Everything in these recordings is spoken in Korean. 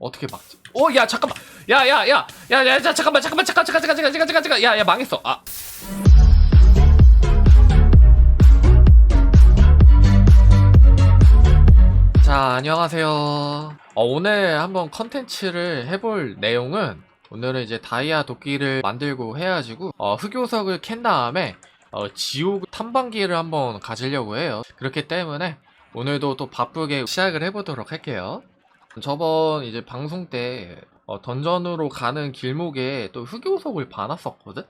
어떻게 막지? 어, 야, 잠깐만. 야, 야, 야, 야, 야, 자, 잠깐만, 잠깐만, 잠깐, 잠깐, 잠깐, 잠깐, 잠깐, 잠깐, 야, 야, 망했어. 아. 자, 안녕하세요. 어, 오늘 한번 컨텐츠를 해볼 내용은 오늘은 이제 다이아 도끼를 만들고 해가지고 어, 흑요석을 캔 다음에 어, 지옥 탐방기를 한번 가지려고 해요. 그렇기 때문에 오늘도 또 바쁘게 시작을 해보도록 할게요. 저번 이제 방송 때 어, 던전으로 가는 길목에 또 흑요석을 봐놨었거든?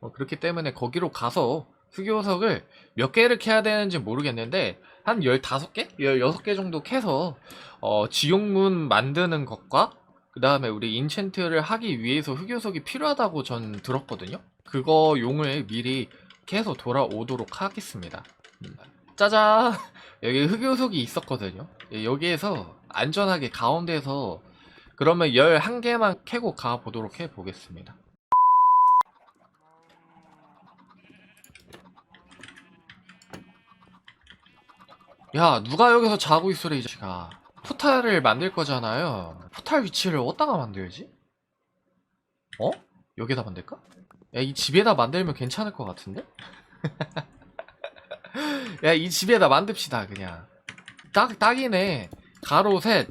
어, 그렇기 때문에 거기로 가서 흑요석을 몇 개를 캐야 되는지 모르겠는데 한 15개? 16개 정도 캐서 어, 지옥문 만드는 것과 그 다음에 우리 인챈트를 하기 위해서 흑요석이 필요하다고 전 들었거든요? 그거 용을 미리 캐서 돌아오도록 하겠습니다. 음. 짜잔! 여기 흑요석이 있었거든요. 예, 여기에서 안전하게 가운데서 그러면 11개만 캐고 가보도록 해보겠습니다. 야, 누가 여기서 자고 있으래, 이 자식아. 포탈을 만들 거잖아요. 포탈 위치를 어디다가 만들지? 어? 여기다 만들까? 야, 이 집에다 만들면 괜찮을 것 같은데? 야, 이 집에다 만듭시다, 그냥. 딱, 딱이네. 가로 셋.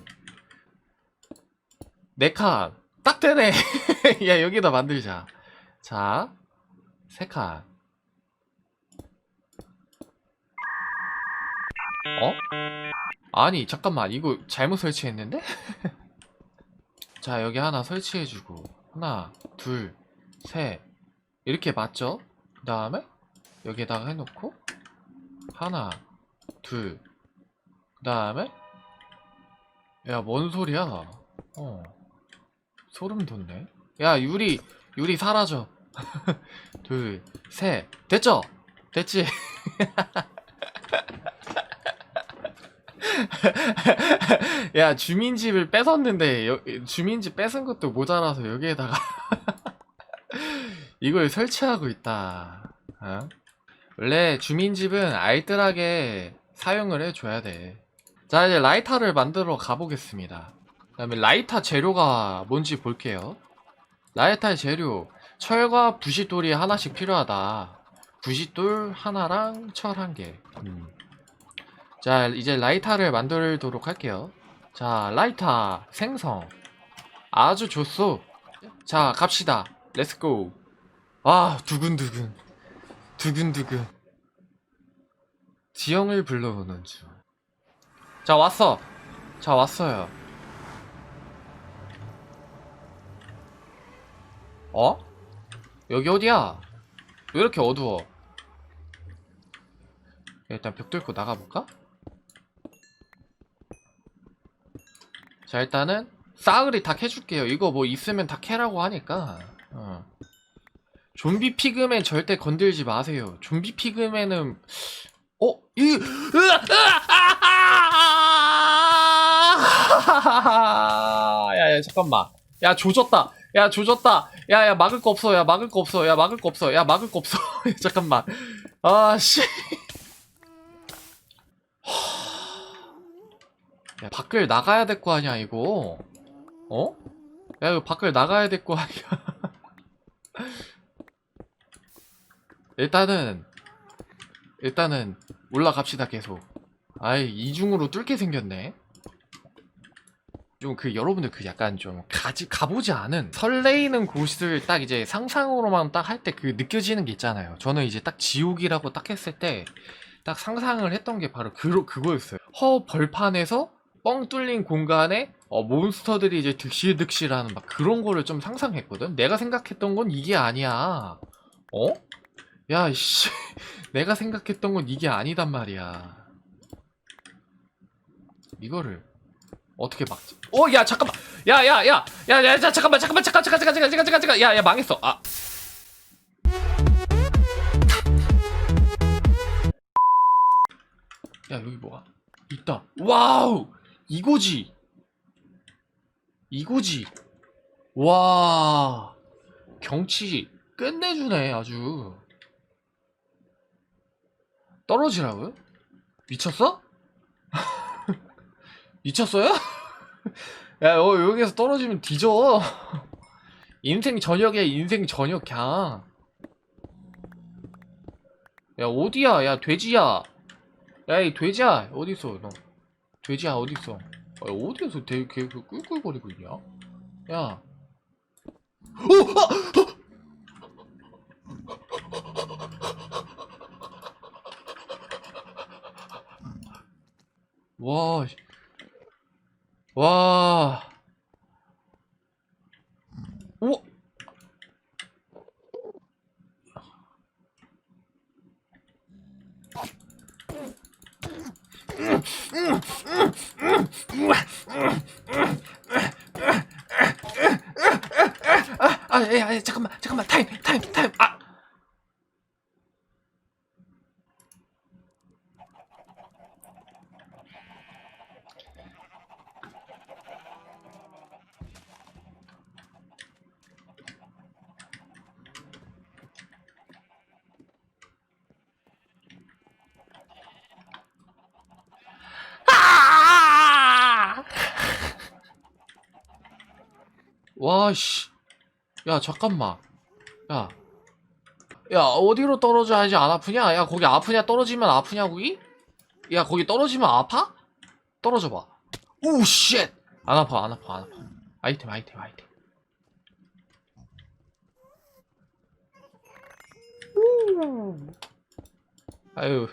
네 칸. 딱 되네. 야, 여기다 만들자. 자, 세 칸. 어? 아니, 잠깐만. 이거 잘못 설치했는데? 자, 여기 하나 설치해주고. 하나, 둘, 셋. 이렇게 맞죠? 그 다음에 여기에다가 해놓고 하나, 둘. 그 다음에 야, 뭔 소리야? 어. 소름 돋네. 야, 유리, 유리 사라져. 둘, 셋. 됐죠? 됐지? 야, 주민집을 뺏었는데, 여- 주민집 뺏은 것도 모자라서 여기에다가 이걸 설치하고 있다. 어? 원래 주민집은 알뜰하게 사용을 해줘야 돼. 자, 이제 라이터를 만들어 가보겠습니다. 그 다음에 라이터 재료가 뭔지 볼게요. 라이터 재료. 철과 부싯돌이 하나씩 필요하다. 부싯돌 하나랑 철 한 개. 음. 자, 이제 라이터를 만들도록 할게요. 자, 라이터 생성. 아주 좋소. 자, 갑시다. 렛츠고. 아, 두근두근. 두근두근. 지영을 불러오는 중. 자, 왔어. 자, 왔어요. 어? 여기 어디야? 왜 이렇게 어두워? 일단 벽 뚫고 나가볼까? 자, 일단은 싸그리 다 캐줄게요. 이거 뭐 있으면 다 캐라고 하니까. 어. 좀비 피그맨 절대 건들지 마세요. 좀비 피그맨은 어? 이 야 야 잠깐만. 야 조졌다. 야 조졌다. 야 야 막을 거 없어. 야 막을 거 없어. 야 막을 거 없어. 야 막을 거 없어. 잠깐만. 아 씨. 야 밖을 나가야 될 거 아니야 이거. 어? 야 이거 밖을 나가야 될 거 아니야. 일단은 일단은 올라갑시다 계속 아이 이중으로 뚫게 생겼네 좀 그 여러분들 그 약간 좀 가지 가보지 않은 설레이는 곳을 딱 이제 상상으로만 딱 할 때 그 느껴지는 게 있잖아요 저는 이제 딱 지옥이라고 딱 했을 때 딱 상상을 했던 게 바로 그, 그거였어요 허 벌판에서 뻥 뚫린 공간에 어, 몬스터들이 이제 득실득실하는 막 그런 거를 좀 상상했거든 내가 생각했던 건 이게 아니야 어? 야, 씨. 내가 생각했던 건 이게 아니단 말이야. 이거를 어떻게 막지? 어, 야, 잠깐만. 야, 야, 야. 야, 야, 자, 잠깐만. 잠깐만. 잠깐, 잠깐, 잠깐, 잠깐, 잠깐, 잠깐, 잠깐. 야, 야, 망했어. 아. 야, 여기 뭐야? 있다. 와우! 이거지. 이거지. 와. 경치 끝내주네, 아주. 떨어지라고요? 미쳤어? 미쳤어요? 야, 어, 여기서 떨어지면 뒤져. 인생 저녁이야, 인생 저녁, 그냥. 야, 어디야? 야, 돼지야. 야, 이 돼지야. 어디있어, 너. 돼지야, 어디있어. 아, 어디에서 되게 걔그 꿀꿀거리고 있냐? 야. 오! 아! 와, 씨. 와. 오! 아, 야, 야, 잠깐만, 잠깐만, 타임, 타임, 타임. 아. 아! 와, 씨. 야, 잠깐만. 야. 야, 어디로 떨어져야지 안 아프냐? 야, 거기 아프냐? 떨어지면 아프냐고, 이? 야, 거기 떨어지면 아파? 떨어져봐. 오, 쉣! 안 아파, 안 아파, 안 아파. 아이템, 아이템, 아이템. 아유.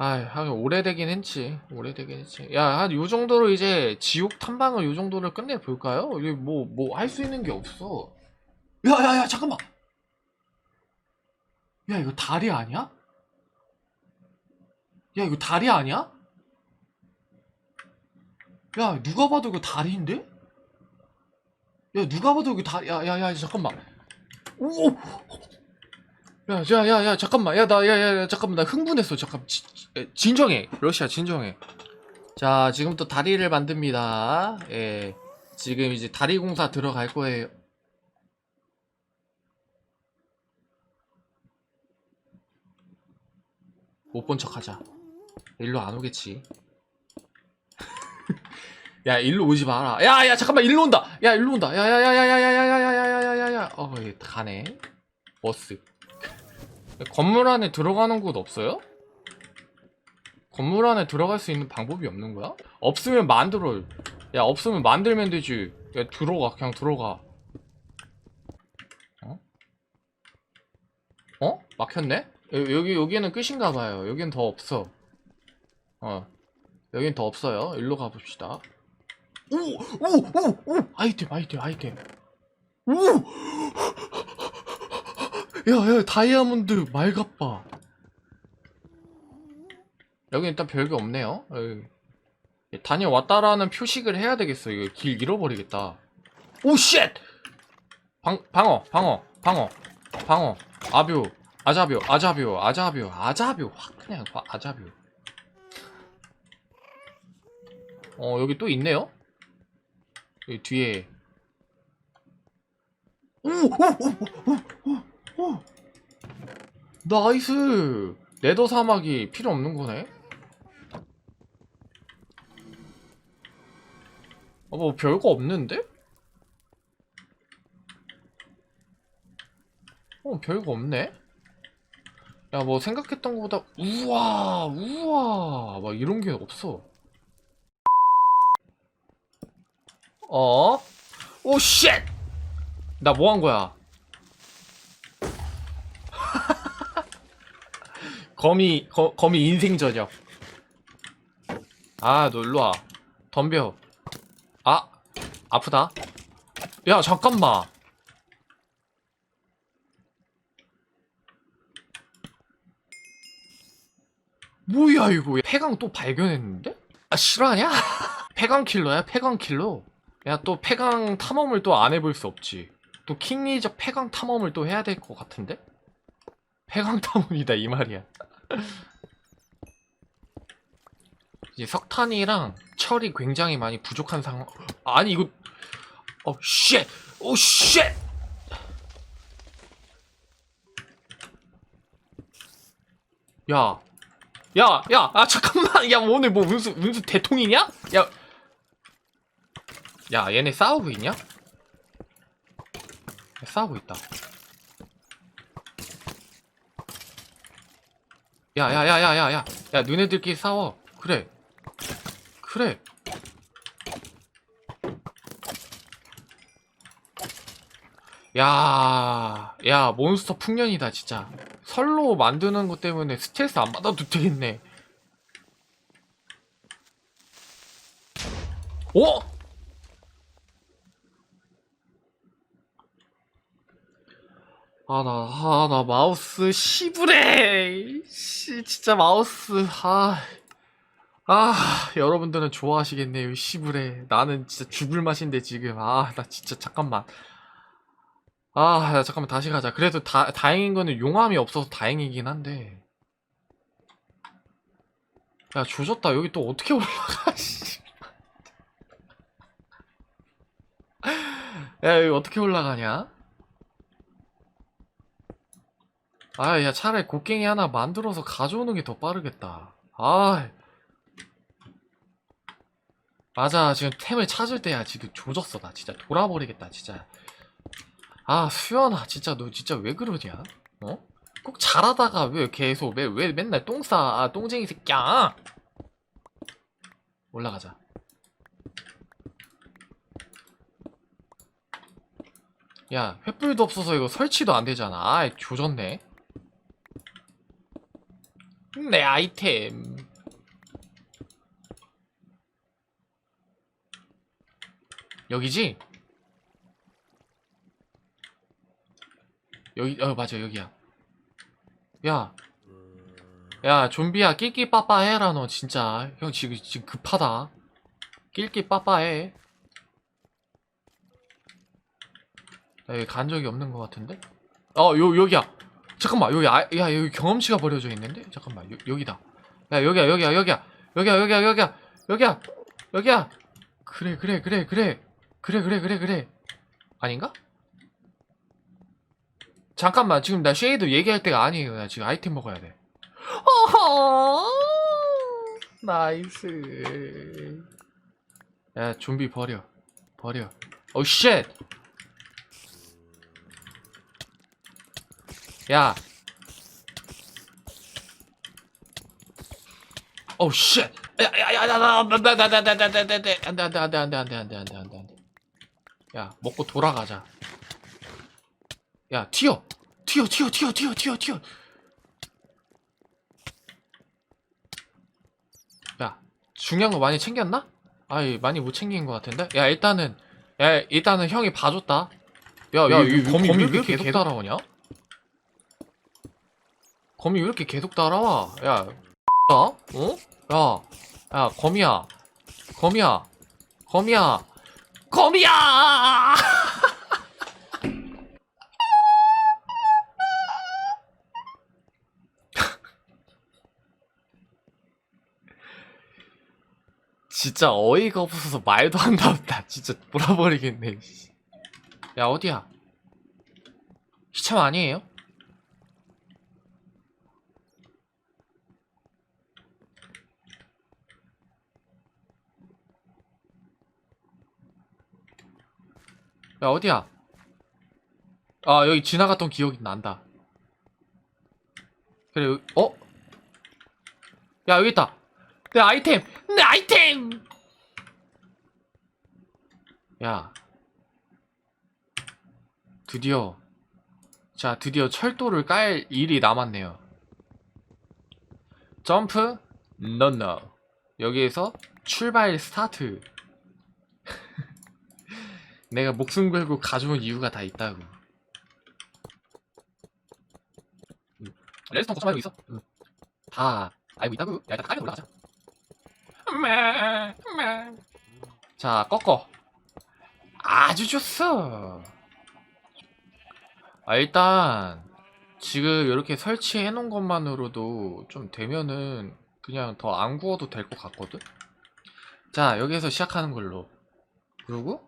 아유, 하긴 오래되긴 했지. 오래되긴 했지. 야, 한 요 정도로 이제 지옥 탐방을 요 정도로 끝내 볼까요? 이게 뭐, 뭐 할 수 있는 게 없어. 야, 야, 야, 잠깐만. 야, 이거 다리 아니야? 야, 이거 다리 아니야? 야, 누가 봐도 이거 다리인데? 야, 누가 봐도 이거 다리, 야, 야, 야, 잠깐만. 오! 야, 야, 야, 야, 잠깐만. 야, 나, 야, 야, 야, 잠깐만. 나 흥분했어. 잠깐. 지, 에, 진정해. 러시아, 진정해. 자, 지금부터 다리를 만듭니다. 예. 지금 이제 다리 공사 들어갈 거예요. 못 본 척 하자. 일로 안 오겠지. 야, 일로 오지 마라. 야, 야, 잠깐만. 일로 온다. 야, 일로 온다. 야, 야, 야, 야, 야, 야, 야, 야, 야, 야, 야, 야, 야. 어, 얘 가네. 버스. 건물 안에 들어가는 곳 없어요? 건물 안에 들어갈 수 있는 방법이 없는 거야? 없으면 만들어. 야, 없으면 만들면 되지. 야, 들어가. 그냥 들어가. 어? 어? 막혔네? 여, 여기, 여기는 끝인가 봐요. 여긴 더 없어. 어. 여긴 더 없어요. 일로 가봅시다. 오! 오! 오! 오! 아이템, 아이템, 아이템. 오! 야, 야, 다이아몬드 말갑바. 여기 일단 별게 없네요. 다녀왔다라는 표식을 해야 되겠어. 이거 길 잃어버리겠다. 오, 쉣! 방, 방어, 방어, 방어, 방어, 아뷰, 아자뷰, 아자뷰, 아자뷰, 아자뷰. 확 그냥 확 아자뷰. 어, 여기 또 있네요? 여기 뒤에. 오! 오! 오! 오! 오! 오! 나이스! 네더 사막이 필요 없는 거네? 어, 뭐 별거 없는데? 어, 별거 없네? 야, 뭐 생각했던 것보다 우와, 우와, 막 이런 게 없어. 어? 오, 쉣! 나 뭐 한 거야? 거미, 거, 거미 인생 저녁. 아, 너 일로 와. 덤벼. 아, 아프다. 야, 잠깐만. 뭐야, 이거. 폐강 또 발견했는데? 아, 실화냐? 폐강 킬러야, 폐강 킬러. 야, 또 폐강 탐험을 또 안 해볼 수 없지. 또 킹리적 폐강 탐험을 또 해야 될 것 같은데? 폐강 탐험이다, 이 말이야. 이제 석탄이랑 철이 굉장히 많이 부족한 상황. 아니 이거 어 쉣! 오 쉣! 야. 야, 야, 아 잠깐만. 야, 오늘 뭐 운수 운수 대통이냐? 야. 야 얘네 싸우고 있냐? 싸우고 있다 야야야야야야 야 너네들끼리 싸워 그래 그래 야, 야, 몬스터 풍년이다, 진짜. 설로 만드는 것 때문에 스트레스 안 받아도 되겠네. 오! 아, 나, 아, 나 마우스 시부래! 씨, 진짜 마우스, 아. 아, 여러분들은 좋아하시겠네요, 시부래. 나는 진짜 죽을 맛인데, 지금. 아, 나 진짜, 잠깐만. 아, 야, 잠깐만, 다시 가자. 그래도 다, 다행인 거는 용암이 없어서 다행이긴 한데. 야, 조졌다. 여기 또 어떻게 올라가, 씨. 야, 여기 어떻게 올라가냐? 아, 야, 차라리 곡괭이 하나 만들어서 가져오는 게 더 빠르겠다. 아. 맞아, 지금 템을 찾을 때야. 지금 조졌어, 나 진짜. 돌아버리겠다, 진짜. 아, 수연아, 진짜 너 진짜 왜 그러냐? 어? 꼭 잘하다가 왜 계속, 왜, 왜 맨날 똥 싸? 아, 똥쟁이 새끼야! 올라가자. 야, 횃불도 없어서 이거 설치도 안 되잖아. 아이, 조졌네. 내 아이템. 여기지? 여기, 어, 맞아, 여기야. 야. 야, 좀비야, 낄끼 빠빠 해라, 너, 진짜. 형, 지금, 지금 급하다. 낄끼 빠빠 해. 나 여기 간 적이 없는 것 같은데? 어, 요, 여기야. 잠깐만, 여기, 아, 야, 여기 경험치가 버려져 있는데? 잠깐만, 여, 여기다. 야, 여기야, 여기야, 여기야. 여기야, 여기야, 여기야. 여기야. 여기야. 그래, 그래, 그래, 그래. 그래, 그래, 그래, 그래. 아닌가? 잠깐만, 지금 나 쉐이드 얘기할 때가 아니에요. 나 지금 아이템 먹어야 돼. 어허! 나이스. 야, 좀비 버려. 버려. 오, 쉣! 야. 오, 쉣! 야, 야, 먹고 돌아가자. 야, 튀어! 튀어, 튀어, 튀어, 튀어, 튀어, 튀어! 야, 중요한 거 많이 챙겼나? 아이, 많이 못 챙긴 것 같은데? 야, 일단은, 야, 일단은 형이 봐줬다. 야, 야, 이 거미 왜 이렇게 계속 따라오냐? 거미 왜 이렇게 계속 따라와? 야, 야, 어? 야, 야, 거미야, 거미야, 거미야, 거미야! 진짜 어이가 없어서 말도 안 나온다. 진짜 몰아버리겠네. 씨. 야, 어디야? 시참 아니에요? 야, 어디야? 아, 여기 지나갔던 기억이 난다. 그래, 어? 야, 여기 있다. 내 아이템! 내 아이템! 야. 드디어. 자, 드디어 철도를 깔 일이 남았네요. 점프, 넌너. 여기에서 출발 스타트. 내가 목숨 걸고 가져온 이유가 다 있다고. 음. 레스톤 걱정 말고 있어. 음. 다 알고 있다고. 야, 일단 깔면 올라가자. 자, 꺾어. 아주 좋소. 아, 일단, 지금 이렇게 설치해 놓은 것만으로도 좀 되면은 그냥 더 안 구워도 될 것 같거든? 자, 여기에서 시작하는 걸로. 그리고,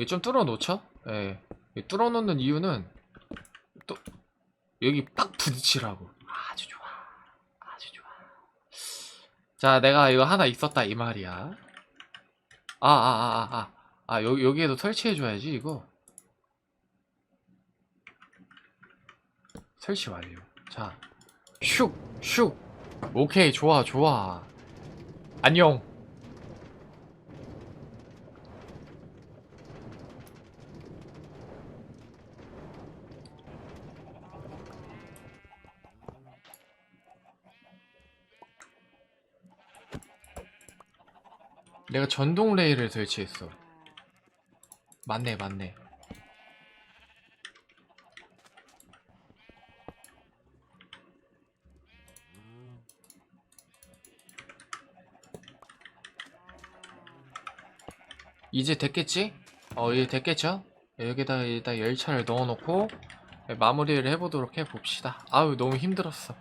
이게 좀 뚫어 놓죠? 예. 이 뚫어 놓는 이유는, 또, 여기 딱 부딪히라고. 아주 좋아. 아주 좋아. 자, 내가 이거 하나 있었다, 이 말이야. 아, 아, 아, 아, 아. 아 여, 여기에도 설치해줘야지 이거 설치 완료 자 슉 슉 오케이 좋아 좋아 안녕 내가 전동 레일을 설치했어. 맞네 맞네. 이제 됐겠지? 어 이제 됐겠죠? 여기다 일단 열차를 넣어놓고 마무리를 해보도록 해봅시다. 아유 너무 힘들었어.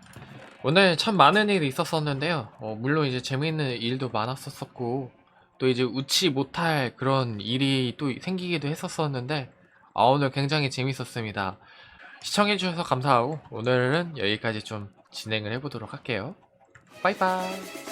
오늘 참 많은 일이 있었었는데요. 어, 물론 이제 재미있는 일도 많았었었고 또 이제 웃지 못할 그런 일이 또 생기기도 했었었는데 아 오늘 굉장히 재밌었습니다. 시청해주셔서 감사하고 오늘은 여기까지 좀 진행을 해보도록 할게요. 빠이빠이